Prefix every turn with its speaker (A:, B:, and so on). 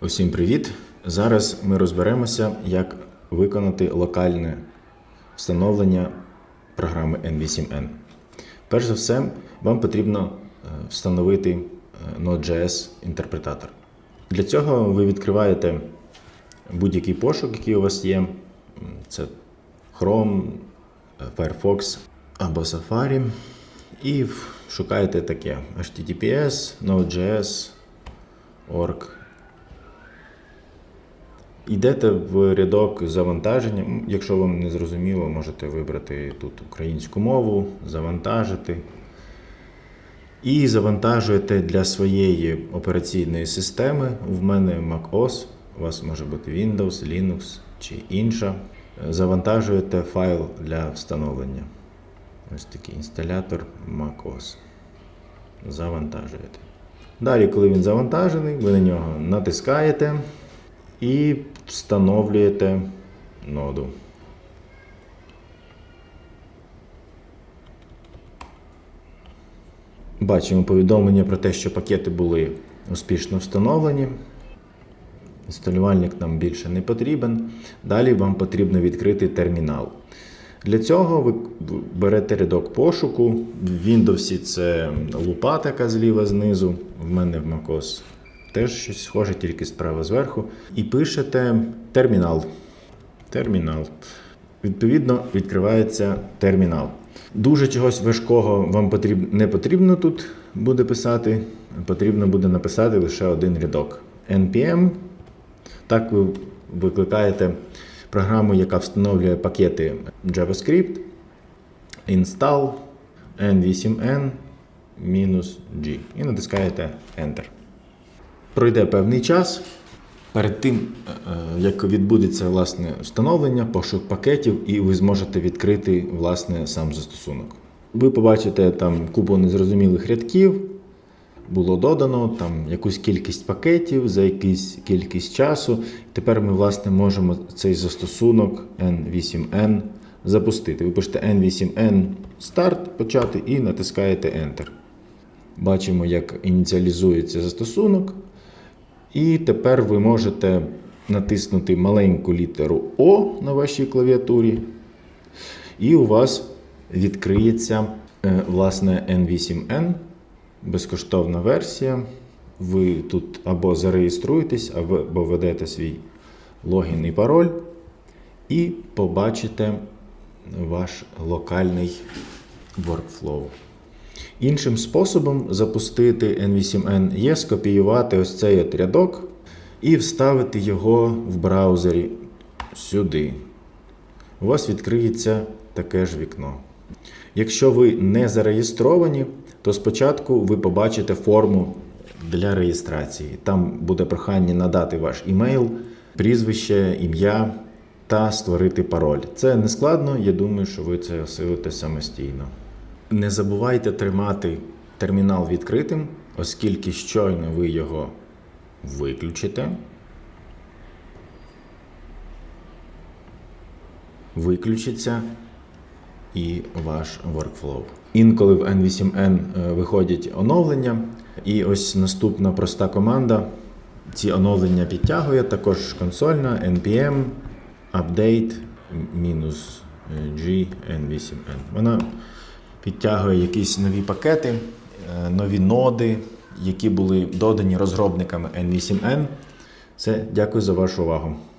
A: Усім привіт! Зараз ми розберемося, як виконати локальне встановлення програми N8N. Перш за все, вам потрібно е, встановити е, Node.js інтерпретатор. Для цього ви відкриваєте будь-який пошук, який у вас є. Це Chrome, е, Firefox або Safari. І шукаєте таке HTTPS, Node.js, org. Йдете в рядок завантаження. Якщо вам не зрозуміло, можете вибрати тут українську мову, завантажити. І завантажуєте для своєї операційної системи. В мене macOS, у вас може бути Windows, Linux чи інша. Завантажуєте файл для встановлення. Ось такий інсталятор macOS. Завантажуєте. Далі, коли він завантажений, ви на нього натискаєте і встановлюєте ноду. Бачимо повідомлення про те, що пакети були успішно встановлені. Інсталювальник нам більше не потрібен. Далі вам потрібно відкрити термінал. Для цього ви берете рядок пошуку. В Windows це лупа така зліва знизу. В мене в macOS теж щось схоже, тільки справа зверху. І пишете термінал. Термінал. Відповідно, відкривається термінал. Дуже чогось важкого вам потрібно, не потрібно тут буде писати. Потрібно буде написати лише один рядок. npm. Так ви викликаєте програму, яка встановлює пакети JavaScript, install n8n G і натискаєте Enter. Пройде певний час. Перед тим, е, е, як відбудеться власне встановлення, пошук пакетів, і ви зможете відкрити власне сам застосунок. Ви побачите там купу незрозумілих рядків, було додано там якусь кількість пакетів за якусь кількість часу. Тепер ми власне можемо цей застосунок N8N запустити. Ви пишете N8N старт почати і натискаєте Enter. Бачимо, як ініціалізується застосунок. І тепер ви можете натиснути маленьку літеру О на вашій клавіатурі, і у вас відкриється е, власне N8N, безкоштовна версія. Ви тут або зареєструєтесь, або введете свій логін і пароль, і побачите ваш локальний workflow. Іншим способом запустити N8N є скопіювати ось цей от рядок і вставити його в браузері сюди. У вас відкриється таке ж вікно. Якщо ви не зареєстровані, то спочатку ви побачите форму для реєстрації. Там буде прохання надати ваш імейл, прізвище, ім'я та створити пароль. Це не складно, я думаю, що ви це осилите самостійно. Не забувайте тримати термінал відкритим, оскільки щойно ви його виключите. Виключиться і ваш workflow. Інколи в N8N е, виходять оновлення, і ось наступна проста команда. Ці оновлення підтягує також консольна npm update мінус G N8N. Вона підтягує якісь нові пакети, е, нові ноди, які були додані розробниками N8N. Все, дякую за вашу увагу.